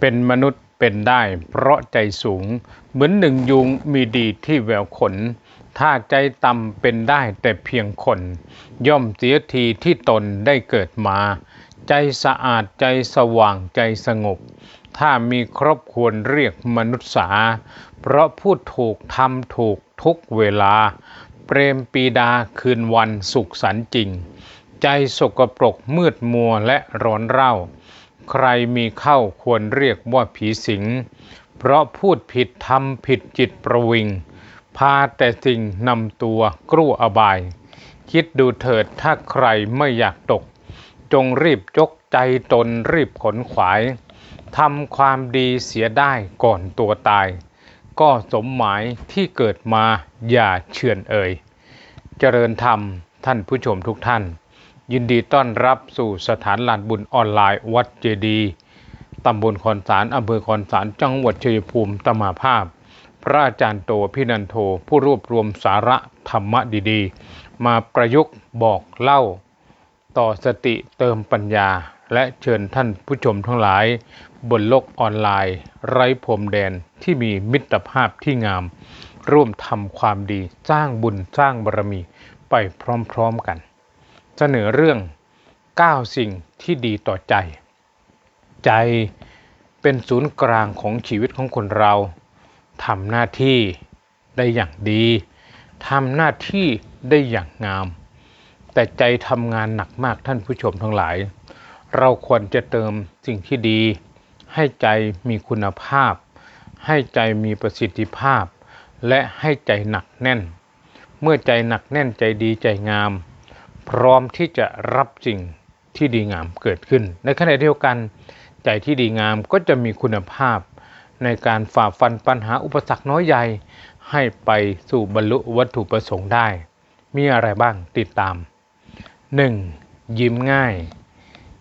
เป็นมนุษย์เป็นได้เพราะใจสูง เหมือนหนึ่งยุงมีดีที่แววขน ถ้าใจต่ำเป็นได้แต่เพียงคน ย่อมเสียทีที่ตนได้เกิดมา ใจสะอาดใจสว่างใจสงบ ถ้ามีครบควรเรียกมนุษย์สา เพราะพูดถูกทำถูกทุกเวลา เปรมปีดาคืนวันสุขสันต์จริง ใจสกปรกมืดมัวและร้อนเร่า ใครมีเข้าควรเรียกว่าผีสิง เพราะพูดผิดทำผิดจิตประวิง พาแต่สิ่งนำตัวกรู้อบาย คิดดูเถิดถ้าใครไม่อยากตก จงรีบยกใจตนรีบขนขวายทำความดีเสียได้ก่อนตัวตาย ก็สมหมายที่เกิดมาอย่าเชื่อนเอ่ย เจริญธรรมท่านผู้ชมทุกท่าน ยินดีต้อนรับสู่สถานลานบุญออนไลน์วัดเจดีตำบลคอนสารอำเภอคอนสารจังหวัดชัยภูมิตมาภาพ พระอาจารย์โตพินันโท ผู้รวบรวมสาระธรรมะดีๆ มาประยุกต์บอกเล่า ต่อสติเติมปัญญา และเชิญท่านผู้ชมทั้งหลาย บนโลกออนไลน์ ไร้พรมแดนที่มีมิตรภาพที่งาม ร่วมทำความดีสร้างบุญสร้างบารมีไปพร้อมๆกัน เสนอเรื่อง 9 สิ่งที่ดีต่อใจ ใจเป็นศูนย์กลางของชีวิตของคนเราทำหน้าที่ได้อย่างดีทำหน้าที่ได้อย่างงาม แต่ใจทำงานหนักมากท่านผู้ชมทั้งหลาย เราควรจะเติมสิ่งที่ดี ให้ใจมีคุณภาพ ให้ใจมีประสิทธิภาพ และให้ใจหนักแน่น เมื่อใจหนักแน่นใจดีใจงาม พร้อมที่จะรับสิ่งที่ดีงามเกิดขึ้น ในขณะเดียวกันใจที่ดีงามก็จะมีคุณภาพ ในการฝ่าฟันปัญหาอุปสรรคน้อยใหญ่ให้ไปสู่บรรลุวัตถุประสงค์ได้ มีอะไรบ้างติดตาม 1. ยิ้มง่าย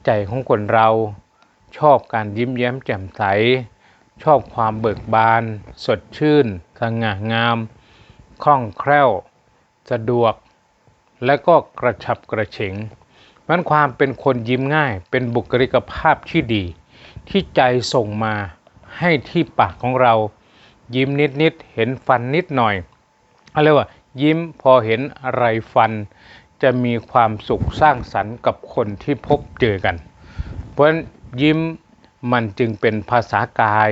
ใจของคนเราชอบการยิ้มแย้มแจ่มใส ชอบความเบิกบาน สดชื่น สง่างาม คล่องแคล่ว สะดวก และก็กระฉับกระเฉงมันความเป็นคนยิ้มง่าย เป็นบุคลิกภาพที่ดี ที่ใจส่งมาให้ที่ปากของเรา ยิ้มนิดนิดเห็นฟันนิดหน่อยอะไรว่า ยิ้มพอเห็นอะไรฟัน จะมีความสุขสร้างสรรค์กับคนที่พบเจอกัน เพราะฉะนั้นยิ้มมันจึงเป็นภาษากาย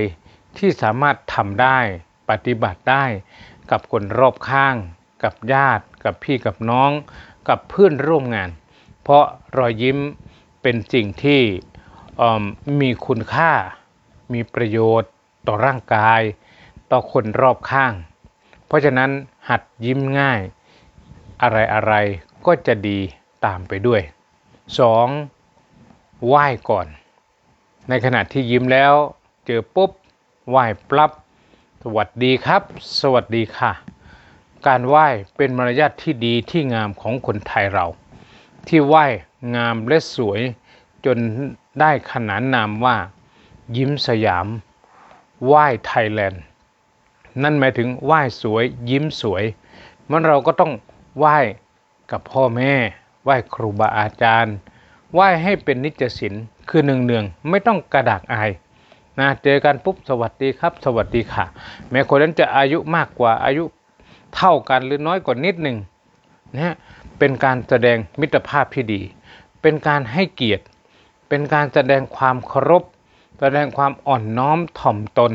ที่สามารถทำได้ปฏิบัติได้ กับคนรอบข้าง กับญาติ กับพี่กับน้องกับเพื่อนร่วมงาน เพราะรอยยิ้มเป็นสิ่งที่มีคุณค่า มีประโยชน์ต่อร่างกาย ต่อคนรอบข้าง เพราะฉะนั้นหัดยิ้มง่าย อะไรอะไรก็จะดีตามไปด้วย 2. ไหว้ก่อน ในขณะที่ยิ้มแล้ว เจอปุ๊บไหว้ปรับ สวัสดีครับ สวัสดีค่ะ การไหว้เป็นมารยาทที่ดีที่งามของคนไทยเรา ที่ไหว้งามและสวย จนได้ขนานนามว่า ยิ้มสยาม ไหว้ไทยแลนด์ นั่นหมายถึงไหว้สวย ยิ้มสวย มันเราก็ต้องไหว้กับพ่อแม่ ไหว้ครูบาอาจารย์ ไหว้ให้เป็นนิจศิลคือเนืองๆไม่ต้องกระดากอายนะเจอกันปุ๊บสวัสดีครับ สวัสดีค่ะ แม้คนนั้นจะอายุมากกว่าอายุ เท่ากันหรือน้อยกว่านิดหนึ่งนะเป็นการแสดงมิตรภาพที่ดี เป็นการให้เกียรติ เป็นการแสดงความเคารพ แสดงความอ่อนน้อมถ่อมตน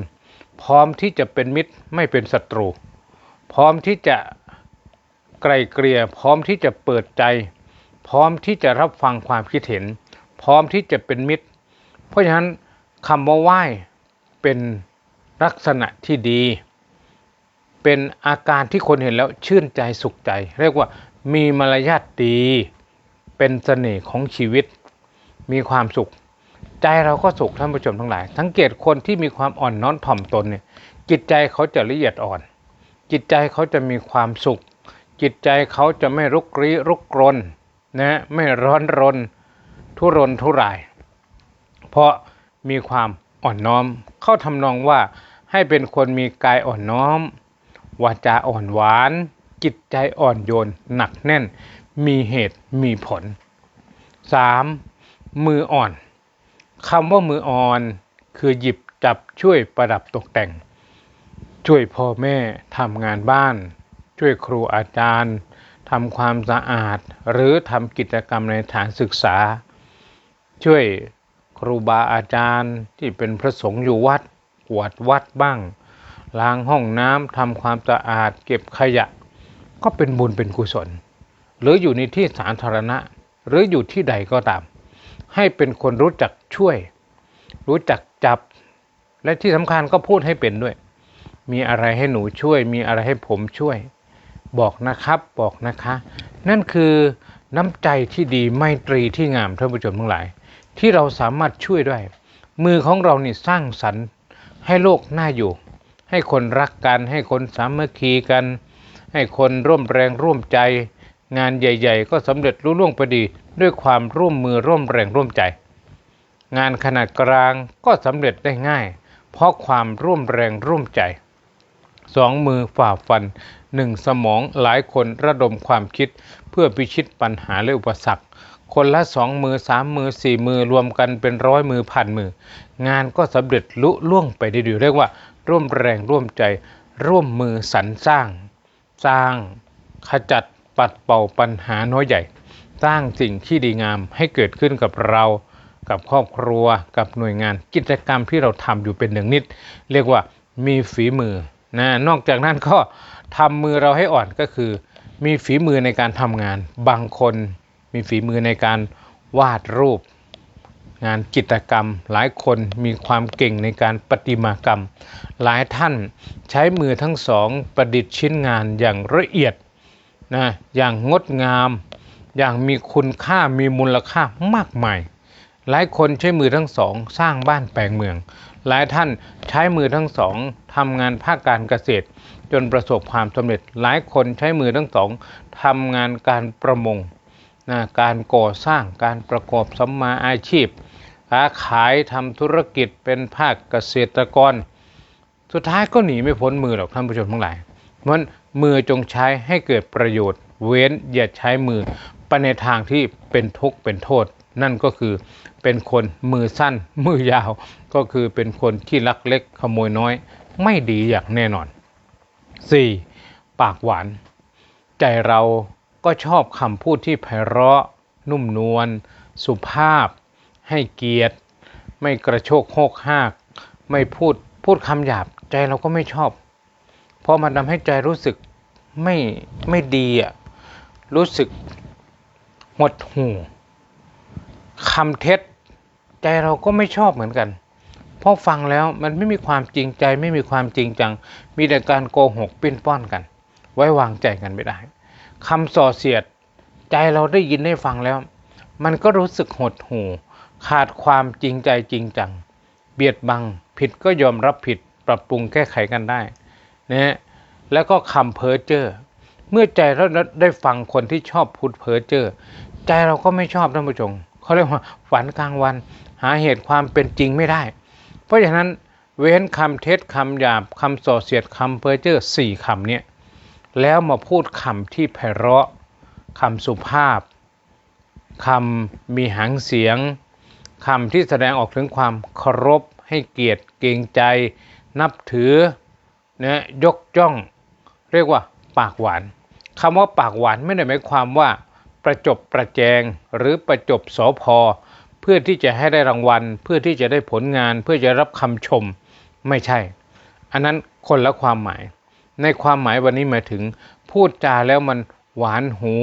พร้อมที่จะเป็นมิตรไม่เป็นศัตรู พร้อมที่จะไกลเกลี่ยพร้อมที่จะเปิดใจ พร้อมที่จะรับฟังความคิดเห็น พร้อมที่จะเป็นมิตร เพราะฉะนั้นคำว่าไหว้เป็นลักษณะที่ดี เป็นอาการที่คนเห็นแล้วชื่นใจสุขใจ เรียกว่ามีมารยาทดี เป็นเสน่ห์ของชีวิต มีความสุข ใจเราก็สุขท่านผู้ชมทั้งหลายสังเกตคนที่มีความอ่อนน้อมถ่อมตนเนี่ยจิตใจเขาจะละเอียดอ่อน จิตใจเขาจะมีความสุข จิตใจเขาจะไม่รุกรีรุกรนนะไม่ร้อนรน ทุรนทุราย เพราะมีความอ่อนน้อม เข้าทำนองว่าให้เป็นคนมีกายอ่อนน้อม วาจาอ่อนหวาน จิตใจอ่อนโยน หนักแน่น มีเหตุมีผล 3. มืออ่อนคำว่ามืออ่อน คือหยิบจับช่วยประดับตกแต่ง ช่วยพ่อแม่ทำงานบ้าน ช่วยครูอาจารย์ทำความสะอาด หรือทำกิจกรรมในฐานศึกษา ช่วยครูบาอาจารย์ที่เป็นพระสงฆ์อยู่วัดกวดวัดบ้าง ล้างห้องน้ำทำความสะอาดเก็บขยะ ก็เป็นบุญเป็นกุศล หรืออยู่ในที่สาธารณะ หรืออยู่ที่ใดก็ตาม ให้เป็นคนรู้จักช่วย รู้จักจับ และที่สำคัญก็พูดให้เป็นด้วย มีอะไรให้หนูช่วย มีอะไรให้ผมช่วย บอกนะครับบอกนะคะ นั่นคือน้ำใจที่ดีไมตรีที่งามท่านผู้ชมทั้งหลาย ที่เราสามารถช่วยได้ มือของเรานี่สร้างสรรค์ให้โลกน่าอยู่ ให้คนรักกัน ให้คนสามัคคีกัน ให้คนร่วมแรงร่วมใจ งานใหญ่ ๆ ก็สำเร็จรุ่ล่วงไปดี ด้วยความร่วมมือร่วมแรงร่วมใจ งานขนาดกลางก็สำเร็จได้ง่าย เพราะความร่วมแรงร่วมใจสองมือฝ่าฟันหนึ่งสมองหลายคนระดมความคิด เพื่อพิชิตปัญหาและอุปสรรค คนละสองมือสามมือสี่มือรวมกันเป็นร้อยมือพันมือ งานก็สำเร็จลุล่วงไปได้ดีเรียกว่า ร่วมแรงร่วมใจ ร่วมมือสรรสร้าง สร้างขจัดปัดเป่าปัญหาน้อยใหญ่ สร้างสิ่งที่ดีงามให้เกิดขึ้นกับเรา กับครอบครัว กับหน่วยงานกิจกรรมที่เราทำอยู่เป็นหนึ่งนิด เรียกว่ามีฝีมือนะนอกจากนั้นก็ทำมือเราให้อ่อนก็คือ มีฝีมือในการทำงาน บางคนมีฝีมือในการวาดรูป งานจิตรกรรม หลายคนมีความเก่งในการประติมากรรม หลายท่านใช้มือทั้งสองประดิษฐ์ชิ้นงานอย่างละเอียดนะอย่างงดงาม อย่างมีคุณค่ามีมูลค่ามากมาย หลายคนใช้มือทั้งสองสร้างบ้านแปลงเมือง หลายท่านใช้มือทั้งสองทำงานภาคการเกษตร จนประสบความสำเร็จ หลายคนใช้มือทั้งสองทำงานการประมงนะการก่อสร้างการประกอบสัมมาอาชีพ ค้าขายทำธุรกิจเป็นภาคเกษตรกร สุดท้ายก็หนีไม่พ้นมือหรอกท่านผู้ชมทั้งหลายเพราะฉะนั้นมือจงใช้ให้เกิดประโยชน์ เว้นอย่าใช้มือไปในทางที่เป็นทุกข์เป็นโทษ นั่นก็คือเป็นคนมือสั้น มือยาว ก็คือเป็นคนที่ลักเล็กขโมยน้อย ไม่ดีอย่างแน่นอน 4. ปากหวาน ใจเราก็ชอบคำพูดที่ไพเราะ นุ่มนวลสุภาพ ให้เกียรติ ไม่กระโชกโฮกหาก ไม่พูดพูดคำหยาบใจเราก็ไม่ชอบ เพราะมันทำให้ใจรู้สึกไม่ไม่ดีอะรู้สึกหดหู่คำเท็จ ใจเราก็ไม่ชอบเหมือนกัน เพราะฟังแล้วมันไม่มีความจริงใจไม่มีความจริงจัง มีแต่การโกหกปิ้นป้อนกัน ไว้วางใจกันไม่ได้คำส่อเสียด ใจเราได้ยินได้ฟังแล้ว มันก็รู้สึกหดหู่ ขาดความจริงใจจริงจัง เบียดบังผิดก็ยอมรับผิดปรับปรุงแก้ไขกันได้นะแล้วก็คำเพ้อเจ้อเมื่อใจเราได้ฟังคนที่ชอบพูดเพ้อเจ้อใจเราก็ไม่ชอบท่านผู้ชมเขาเรียกว่าฝันกลางวัน หาเหตุความเป็นจริงไม่ได้ เพราะฉะนั้นเว้นคำเท็จคำหยาบคำส่อเสียดคำเพ้อเจ้อสี่คำเนี่ยแล้วมาพูดคำที่ไพเราะคำสุภาพคำมีหางเสียง คำที่แสดงออกถึงความเคารพให้เกียรติเกรงใจ นับถือนะยกจ้อง เรียกว่าปากหวานคำว่าปากหวานไม่ได้หมายความว่า ประจบประแจงหรือประจบสอพอเพื่อที่จะให้ได้รางวัล เพื่อที่จะได้ผลงาน เพื่อจะรับคำชมไม่ใช่ อันนั้นคนละความหมาย ในความหมายวันนี้หมายถึง พูดจาแล้วมันหวานหู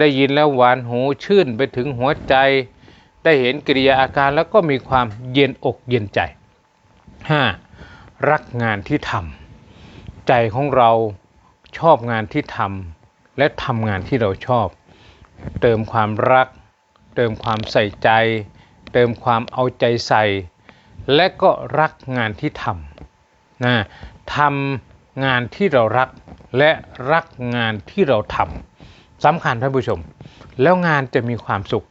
ได้ยินแล้วหวานหูชื่นไปถึงหัวใจ ได้เห็นกิริยาอาการแล้วก็มีความเย็นอกเย็นใจ 5. รักงานที่ทำใจของเราชอบงานที่ทำและทำงานที่เราชอบ เติมความรัก เติมความใส่ใจ เติมความเอาใจใส่ และก็รักงานที่ทำนะทำงานที่เรารักและรักงานที่เราทำสำคัญท่านผู้ชม แล้วงานจะมีความสุข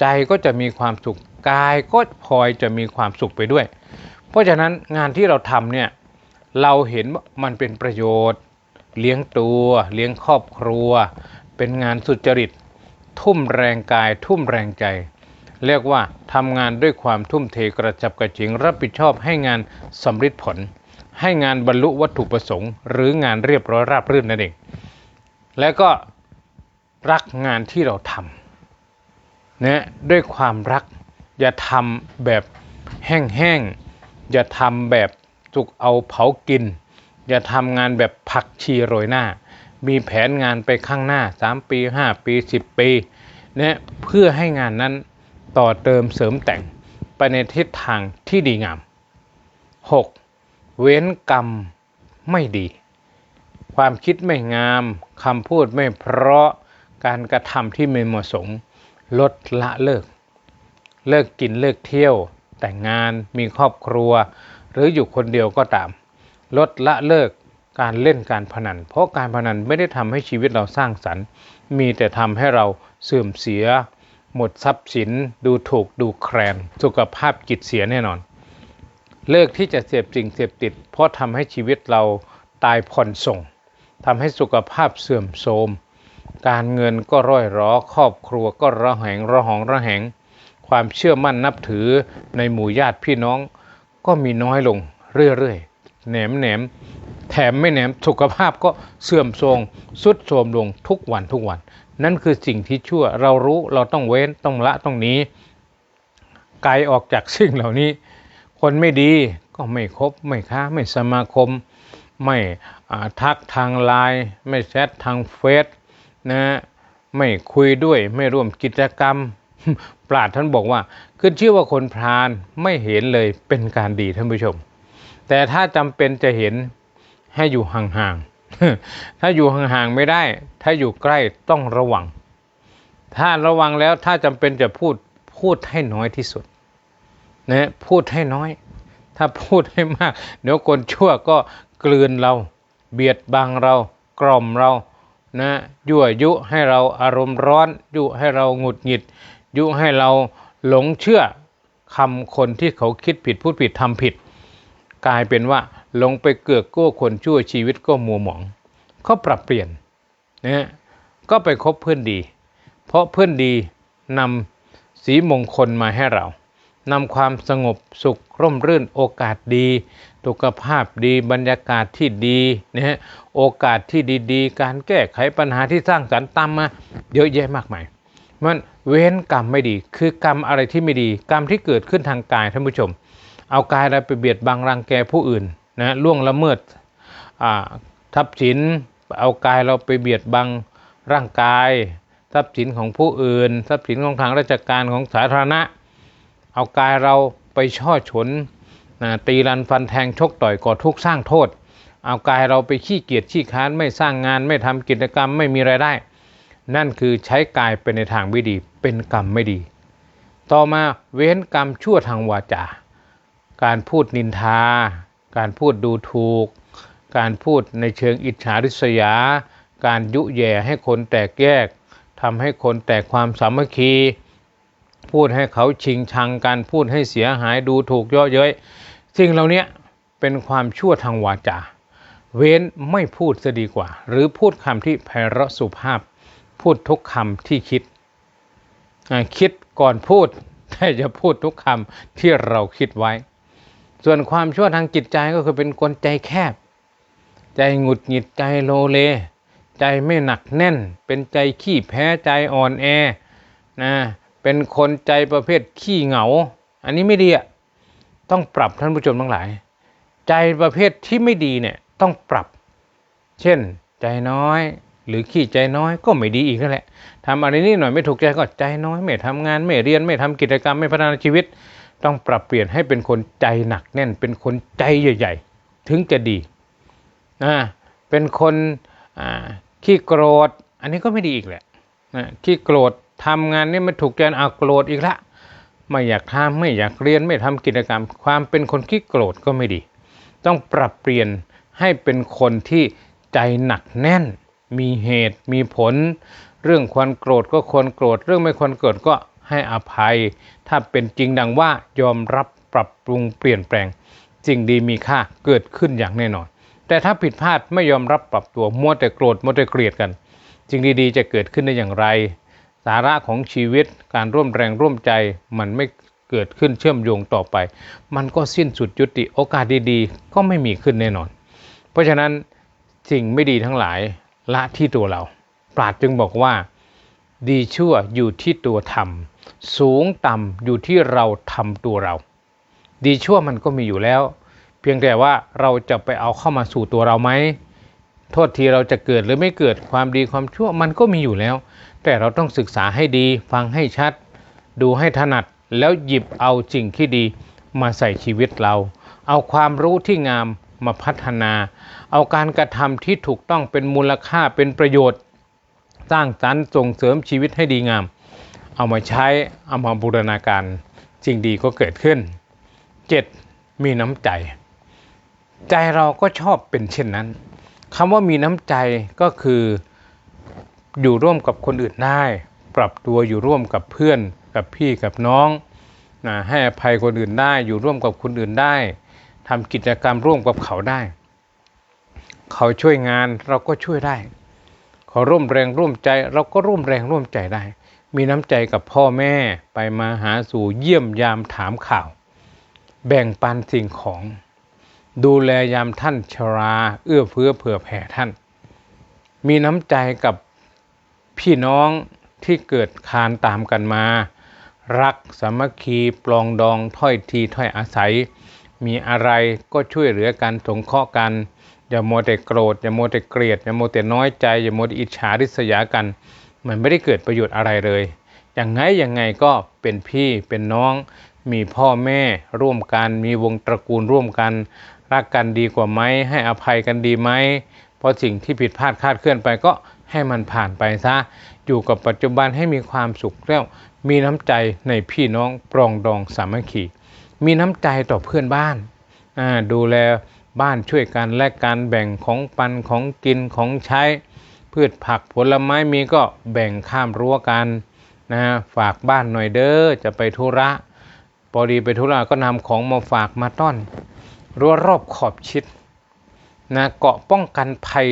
ใจก็จะมีความสุขกายก็พลอยจะมีความสุขไปด้วย เพราะฉะนั้นงานที่เราทำเนี่ยเราเห็นว่ามันเป็นประโยชน์ เลี้ยงตัวเลี้ยงครอบครัว เป็นงานสุจริต ทุ่มแรงกายทุ่มแรงใจ เรียกว่าทำงานด้วยความทุ่มเทกระจับกระจิง รับผิดชอบให้งานสำเร็จผล ให้งานบรรลุวัตถุประสงค์ หรืองานเรียบร้อยราบรื่นนั่นเอง และก็รักงานที่เราทำ นะด้วยความรัก อย่าทำแบบแห้งๆ อย่าทำแบบสุกเอาเผากิน อย่าทำงานแบบผักชีโรยหน้า มีแผนงานไปข้างหน้า 3 ปี 5 ปี 10 ปีนะเพื่อให้งานนั้นต่อเติมเสริมแต่งไปในทิศทางที่ดีงาม 6. เว้นกรรมไม่ดี ความคิดไม่งามคำพูดไม่เพราะการกระทำที่ไม่เหมาะสม ลดละเลิก เลิกกินเลิกเที่ยว แต่งงานมีครอบครัว หรืออยู่คนเดียวก็ตาม ลดละเลิกการเล่นการพนัน เพราะการพนันไม่ได้ทำให้ชีวิตเราสร้างสรรค์ มีแต่ทำให้เราเสื่อมเสีย หมดทรัพย์สิน ดูถูกดูแคลนสุขภาพจิตเสียแน่นอน เลิกที่จะเสพสิ่งเสพติด เพราะทำให้ชีวิตเราตายผ่อนส่งทำให้สุขภาพเสื่อมโทรม การเงินก็ร่อยรอครอบครัวก็ระแหงระหองระแหง ความเชื่อมั่นนับถือในหมู่ญาติพี่น้อง ก็มีน้อยลงเรื่อยๆแหนมแหนมแถมไม่แหนมสุขภาพก็เสื่อมโทรมสุดโทรมลงทุกวันทุกวัน นั่นคือสิ่งที่ชั่วเรารู้เราต้องเว้นต้องละต้องหนี้ไกลออกจากสิ่งเหล่านี้ คนไม่ดีก็ไม่คบไม่ค้าไม่สมาคม ไม่ทักทางไลน์ไม่แชททางเฟซ นะ ไม่คุยด้วยไม่ร่วมกิจกรรม ปราดท่านบอกว่าขึ้นชื่อว่าคนพรานไม่เห็นเลยเป็นการดีท่านผู้ชม แต่ถ้าจำเป็นจะเห็นให้อยู่ห่างๆถ้าอยู่ห่างๆไม่ได้ ถ้าอยู่ใกล้ต้องระวัง ถ้าระวังแล้วถ้าจำเป็นจะพูดพูดให้น้อยที่สุดนะพูดให้น้อย ถ้าพูดให้มาก เดี๋ยวคนชั่วก็กลืนเรา เบียดบังเรากล่อมเรา นะยั่วยุให้เราอารมณ์ร้อน ยุให้เราหงุดหงิด ยุให้เราหลงเชื่อคำคนที่เขาคิดผิดพูดผิดทำผิด กลายเป็นว่าหลงไปเกือกกู้คนชั่วชีวิตก็มัวหมองเขาปรับเปลี่ยนนะก็ไปคบเพื่อนดี เพราะเพื่อนดีนำสีมงคลมาให้เรา นำความสงบสุขร่มรื่นโอกาสดีสุขภาพดีบรรยากาศที่ดีนะฮะโอกาสที่ดีๆ การแก้ไขปัญหาที่สร้างสรรค์ตามมาเยอะแยะมากมายมันเว้นกรรมไม่ดี คือกรรมอะไรที่ไม่ดี กรรมที่เกิดขึ้นทางกายท่านผู้ชม เอากายเราไปเบียดบังรังแกผู้อื่นนะล่วงละเมิดทรัพย์สินเอากายเราไปเบียดบังร่างกาย ทรัพย์สินของผู้อื่น ทรัพย์สินของทางราชการของสาธารณะ เอากายเราไปช่อฉนนะตีรันฟันแทงชกต่อยก่อทุกข์สร้างโทษ เอากายเราไปขี้เกียจขี้ค้านไม่สร้างงานไม่ทำกิจกรรมไม่มีรายได้ นั่นคือใช้กายเป็นในทางไม่ดีเป็นกรรมไม่ดี ต่อมาเว้นกรรมชั่วทางวาจา การพูดนินทา การพูดดูถูก การพูดในเชิงอิจฉาริษยา การยุแย่ให้คนแตกแยกทำให้คนแตกความสามัคคี พูดให้เขาชิงชังกันพูดให้เสียหายดูถูกเย่อเย้ยสิ่งเหล่านี้เป็นความชั่วทางวาจา เว้นไม่พูดจะดีกว่า หรือพูดคำที่ไพเราะสุภาพ พูดทุกคำที่คิด คิดก่อนพูดแต่จะพูดทุกคำที่เราคิดไว้ ส่วนความชั่วทางจิตใจก็คือเป็นคนใจแคบ ใจหงุดหงิดใจโลเล ใจไม่หนักแน่น เป็นใจขี้แพ้ใจอ่อนแอนะ เป็นคนใจประเภทขี้เหงา อันนี้ไม่ดีอะต้องปรับท่านผู้ชมทั้งหลาย ใจประเภทที่ไม่ดีเนี่ยต้องปรับ เช่น ใจน้อยหรือขี้ใจน้อยก็ไม่ดีอีกนั่นแหละทำอะไรนิดหน่อยไม่ถูกใจก็ใจน้อย ไม่ทำงานไม่เรียนไม่ทำกิจกรรมไม่พัฒนาชีวิต ต้องปรับเปลี่ยนให้เป็นคนใจหนักแน่น เป็นคนใจใหญ่ๆ ถึงจะดีนะเป็นคนอ่าขี้โกรธ อันนี้ก็ไม่ดีอีกแหละนะขี้โกรธ ทำงานนี่ไม่ถูกใจเอาโกรธอีกละ ไม่อยากทำไม่อยากเรียนไม่ทำกิจกรรม ความเป็นคนขี้โกรธก็ไม่ดี ต้องปรับเปลี่ยนให้เป็นคนที่ใจหนักแน่น มีเหตุมีผล เรื่องควรโกรธก็ควรโกรธ เรื่องไม่ควรโกรธก็ให้อภัย ถ้าเป็นจริงดังว่ายอมรับปรับปรุงเปลี่ยนแปลงสิ่งดีมีค่าเกิดขึ้นอย่างแน่นอน แต่ถ้าผิดพลาดไม่ยอมรับปรับตัวมัวแต่โกรธมัวแต่เกลียดกันสิ่งดีๆ จะเกิดขึ้นได้อย่างไร สาระของชีวิตการร่วมแรงร่วมใจมันไม่เกิดขึ้นเชื่อมโยงต่อไป มันก็สิ้นสุดยุติโอกาสดีๆ ก็ไม่มีขึ้นแน่นอน เพราะฉะนั้นสิ่งไม่ดีทั้งหลายละที่ตัวเรา ปราดจึงบอกว่า ดีชั่วอยู่ที่ตัวทำสูงต่ำอยู่ที่เราทำตัวเรา ดีชั่วมันก็มีอยู่แล้ว เพียงแต่ว่าเราจะไปเอาเข้ามาสู่ตัวเราไหมโทษทีเราจะเกิดหรือไม่เกิดความดีความชั่วมันก็มีอยู่แล้ว แต่เราต้องศึกษาให้ดี ฟังให้ชัด ดูให้ถนัดแล้วหยิบเอาสิ่งที่ดีมาใส่ชีวิตเรา เอาความรู้ที่งามมาพัฒนา เอาการกระทำที่ถูกต้องเป็นมูลค่าเป็นประโยชน์ สร้างสรรค์ส่งเสริมชีวิตให้ดีงาม เอามาใช้เอามาบูรณาการสิ่งดีก็เกิดขึ้น 7. มีน้ำใจ ใจเราก็ชอบเป็นเช่นนั้นคำว่ามีน้ำใจก็คือ อยู่ร่วมกับคนอื่นได้ ปรับตัวอยู่ร่วมกับเพื่อนกับพี่กับน้องนะให้อภัยคนอื่นได้ อยู่ร่วมกับคนอื่นได้ทำกิจกรรมร่วมกับเขาได้ เขาช่วยงานเราก็ช่วยได้ เขาร่วมแรงร่วมใจ เราก็ร่วมแรงร่วมใจได้ มีน้ำใจกับพ่อแม่ไปมาหาสู่เยี่ยมยามถามข่าว แบ่งปันสิ่งของ ดูแลยามท่านชรา เอื้อเฟื้อเผื่อแผ่ท่าน มีน้ำใจกับ พี่น้องที่เกิดคานตามกันมา รักสามัคคีปลองดองถ้อยทีถ้อยอาศัย มีอะไรก็ช่วยเหลือกันสงเคราะห์กัน อย่าโมแต่โกรธ อย่าโมแต่เกลียด อย่าโมแต่น้อยใจ อย่าโมแต่อิจฉาริษยากัน มันไม่ได้เกิดประโยชน์อะไรเลย อย่างไงยังไงก็เป็นพี่เป็นน้อง มีพ่อแม่ร่วมกัน มีวงตระกูลร่วมกัน รักกันดีกว่าไหมให้อภัยกันดีไหมเพราะสิ่งที่ผิดพลาดคาดเคลื่อนไปก็ ให้มันผ่านไปซะ อยู่กับปัจจุบันให้มีความสุขแล้ว มีน้ำใจในพี่น้องปรองดองสามัคคี มีน้ำใจต่อเพื่อนบ้านาดูแลบ้านช่วยกันและการแบ่งของปันของกินของใช้ พืชผักผลไม้มีก็แบ่งข้ามรั้วกันนะฝากบ้านหน่อยเด้อจะไปธุระพอดีไปธุระก็นำของมาฝากมาต้อนรั้วรอบขอบชิดนะเกาะป้องกันภัย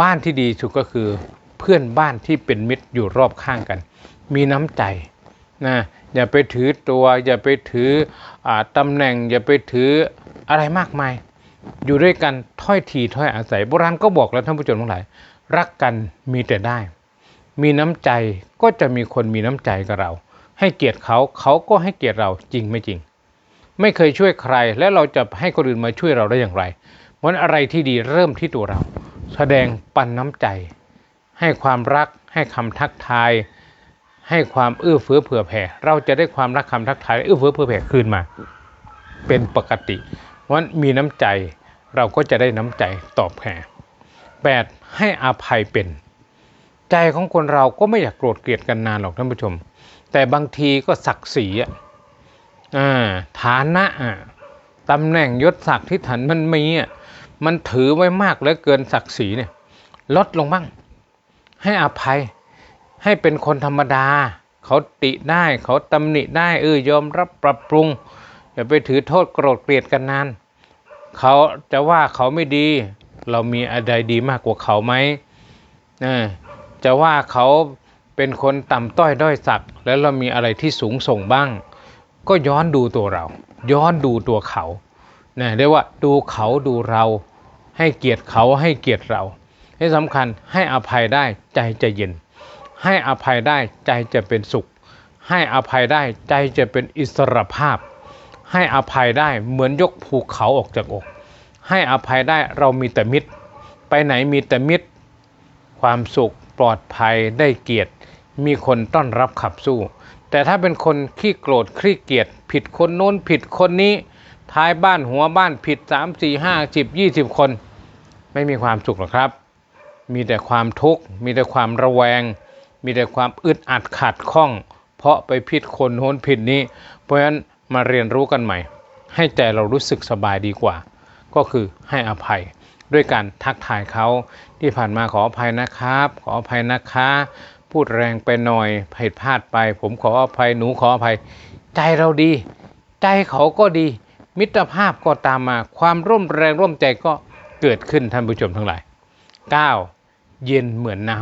บ้านที่ดีสุดก็คือเพื่อนบ้านที่เป็นมิตรอยู่รอบข้างกัน มีน้ำใจนะอย่าไปถือตัว อย่าไปถืออตำแหน่ง อย่าไปถืออะไรมากมาย อยู่ด้วยกันถ้อยทีถ้อยอาศัยโบราณก็บอกแล้วท่านผู้ชมทั้งหลาย รักกันมีแต่ได้ มีน้ำใจก็จะมีคนมีน้ำใจกับเรา ให้เกียรติเขาเขาก็ให้เกียรติเราจริงไม่จริง ไม่เคยช่วยใครและเราจะให้คนอื่นมาช่วยเราได้อย่างไรเพราะอะไรที่ดีเริ่มที่ตัวเรา แสดงปันน้ำใจ ให้ความรักให้คำทักทาย ให้ความเอื้อเฟื้อเผื่อแผ่ เราจะได้ความรักคำทักทายเอื้อเฟื้อเผื่อแผ่คืนมา เป็นปกติเพราะมีน้ำใจเราก็จะได้น้ำใจตอบแผ่แปดให้อภัยเป็น ใจของคนเราก็ไม่อยากโกรธเกลียดกันนานหรอกท่านผู้ชม แต่บางทีก็ศักดิ์ศรีอะฐานะอะตำแหน่งยศศักดิ์ที่ถันมันมีอะ มันถือไว้มากเหลือเกินศักดิ์ศรีเนี่ย ลดลงบ้าง ให้อภัยให้เป็นคนธรรมดา เขาติได้เขาตำหนิได้เออยอมรับปรับปรุงอย่าไปถือโทษโกรธเกลียดกันนานเขาจะว่าเขาไม่ดี เรามีอะไรดีมากกว่าเขาไหมจะว่าเขาเป็นคนต่ำต้อยด้อยสักแล้วเรามีอะไรที่สูงส่งบ้าง ก็ย้อนดูตัวเรา ย้อนดูตัวเขานะเรียกว่าดูเขาดูเรา ให้เกียรติเขาให้เกียรติเราที่สำคัญให้อภัยได้ใจจะเย็น ให้อภัยได้ใจจะเป็นสุข ให้อภัยได้ใจจะเป็นอิสรภาพ ให้อภัยได้เหมือนยกภูเขาออกจากอก ให้อภัยได้เรามีแต่มิตร ไปไหนมีแต่มิตร ความสุขปลอดภัยได้เกียรติ มีคนต้อนรับขับสู้ แต่ถ้าเป็นคนขี้โกรธขี้เกียจผิดคนโน้นผิดคนนี้ ท้ายบ้านหัวบ้านผิด 3 4 5 10 20 คน ไม่มีความสุขหรอกครับ มีแต่ความทุกข์ มีแต่ความระแวง มีแต่ความอึดอัดขัดข้อง เพราะไปผิดคนโน้นผิดนี้ เพราะฉะนั้นมาเรียนรู้กันใหม่ ให้ใจเรารู้สึกสบายดีกว่า ก็คือให้อภัยด้วยการทักทายเขาที่ผ่านมาขออภัยนะครับ ขออภัยนะคะ พูดแรงไปหน่อยผิดพลาดไป ผมขออภัยหนูขออภัย ใจเราดี ใจเขาก็ดี มิตรภาพก็ตามมาความร่วมแรงร่วมใจก็เกิดขึ้นท่านผู้ชมทั้งหลาย 9. เย็นเหมือนน้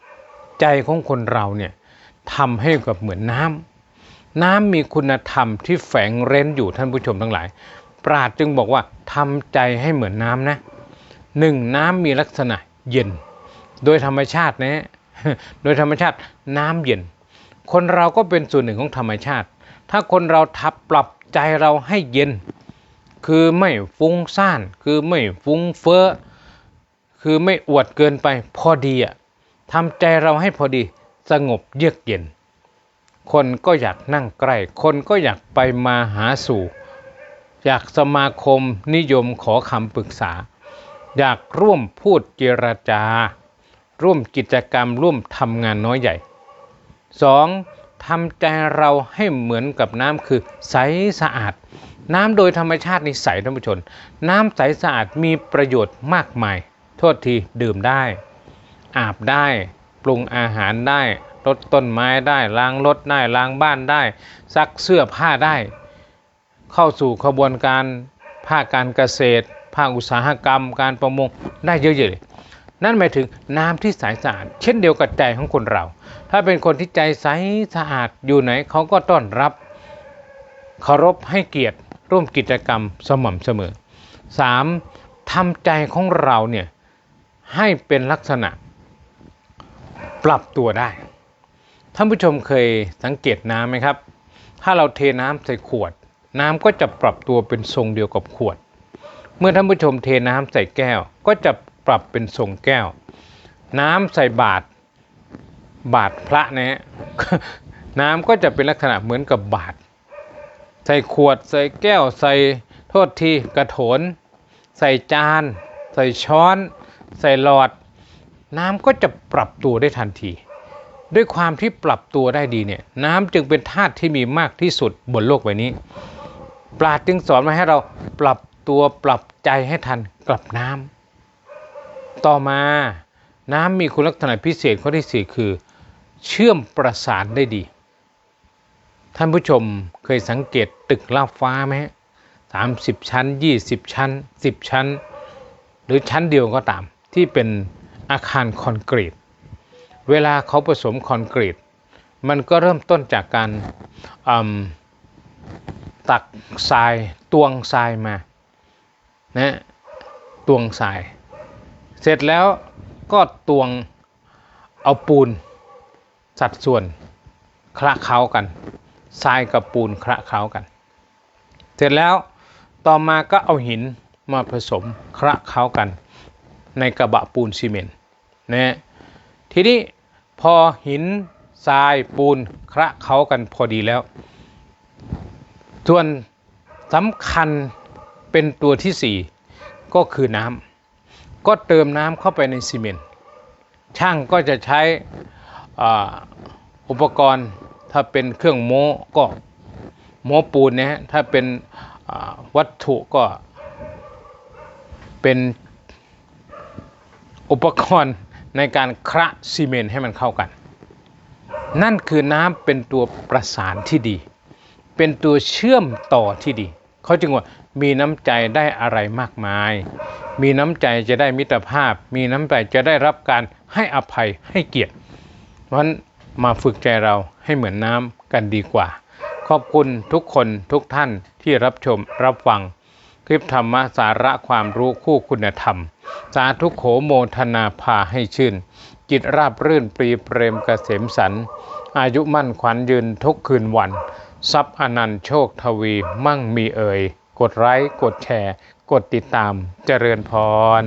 ำใจของคนเราเนี่ยทำให้กับเหมือนน้ำน้ำมีคุณธรรมที่แฝงเร้นอยู่ท่านผู้ชมทั้งหลาย ปราดจึงบอกว่าทำใจให้เหมือนน้ำนะหนึ่งน้ำมีลักษณะเย็น โดยธรรมชาตินะโดยธรรมชาติน้ำเย็น คนเราก็เป็นส่วนหนึ่งของธรรมชาติ ถ้าคนเราทับปรับ ใจเราให้เย็น คือไม่ฟุ้งซ่าน คือไม่ฟุ้งเฟ้อ คือไม่อวดเกินไปพอดีอะทำใจเราให้พอดีสงบเยือกเย็น คนก็อยากนั่งใกล้ คนก็อยากไปมาหาสู่ อยากสมาคมนิยมขอคำปรึกษา อยากร่วมพูดเจรจา ร่วมกิจกรรมร่วมทำงานน้อยใหญ่ 2. ทำใจเราให้เหมือนกับน้ำคือใสสะอาด น้ำโดยธรรมชาตินี่ใสท่านผู้ชมน้ำใสสะอาดมีประโยชน์มากมาย โทษทีดื่มได้ อาบได้ ปรุงอาหารได้รดต้นไม้ได้ล้างรถได้ล้างบ้านได้ ซักเสื้อผ้าได้ เข้าสู่ขบวนการภาคการเกษตร ภาคอุตสาหกรรม การประมงได้เยอะๆเลย นั่นหมายถึงน้ำที่ใสสะอาด เช่นเดียวกับใจของคนเรา ถ้าเป็นคนที่ใจใสสะอาดอยู่ไหนเขาก็ต้อนรับเคารพให้เกียรติ ร่วมกิจกรรมสม่ำเสมอ 3. ทำใจของเราเนี่ยให้เป็นลักษณะ ปรับตัวได้ ท่านผู้ชมเคยสังเกตน้ำไหมครับ ถ้าเราเทน้ำใส่ขวด น้ำก็จะปรับตัวเป็นทรงเดียวกับขวด เมื่อท่านผู้ชมเทน้ำใส่แก้ว ก็จะ ปรับเป็นทรงแก้ว น้ำใส่บาตรบาตรพระนะฮะน้ำก็จะเป็นลักษณะเหมือนกับบาตรใส่ขวดใส่แก้วใส่โทษทีกระโถน ใส่จาน ใส่ช้อน ใส่หลอด น้ำก็จะปรับตัวได้ทันที ด้วยความที่ปรับตัวได้ดีเนี่ยน้ำจึงเป็นธาตุที่มีมากที่สุดบนโลกใบนี้ ปราดจึงสอนมาให้เราปรับตัวปรับใจให้ทันกับน้ำ ต่อมาน้ำมีคุณลักษณะพิเศษข้อที่สี่คือ เชื่อมประสานได้ดี ท่านผู้ชมเคยสังเกตตึกลาฟ้าไหมสามสิบชั้นยี่สิบชั้นสิบชั้น หรือชั้นเดียวก็ตาม ที่เป็นอาคารคอนกรีต เวลาเขาผสมคอนกรีต มันก็เริ่มต้นจากการตักทรายตวงทรายมานะตวงทราย เสร็จแล้วก็ตวงเอาปูนสัดส่วนคละเคล้ากันทรายกับปูนคละเคล้ากัน เสร็จแล้วต่อมาก็เอาหินมาผสมคละเคล้ากัน ในกระบะปูนซีเมนต์นะทีนี้พอหินทรายปูนคละเคล้ากันพอดีแล้ว ส่วนสำคัญเป็นตัวที่สี่ก็คือน้ำ ก็เติมน้ำเข้าไปในซีเมนต์ช่างก็จะใช้อ,อุปกรณ์ถ้าเป็นเครื่องโม้ก็โม้ปูนนะฮะถ้าเป็นวัตถุก็เป็นอุปกรณ์ในการคระซีเมนต์ให้มันเข้ากัน นั่นคือน้ำเป็นตัวประสานที่ดี เป็นตัวเชื่อมต่อที่ดี เขาจึงว่ามีน้ำใจได้อะไรมากมาย มีน้ำใจจะได้มิตรภาพ มีน้ำใจจะได้รับการให้อภัยให้เกียรติเพราะฉะนั้นมาฝึกใจเราให้เหมือนน้ำกันดีกว่า ขอบคุณทุกคนทุกท่านที่รับชมรับฟัง คลิปธรรมสาระความรู้คู่คุณธรรม สาธุโขโมทนาพาให้ชื่น จิตราบรื่นปรีเปรมเกษมสัน อายุมั่นขวัญยืนทุกคืนวัน ทรัพย์อนันต์โชคทวีมั่งมีเอ่ยกดไลค์กดแชร์ กดติดตามเจริญพร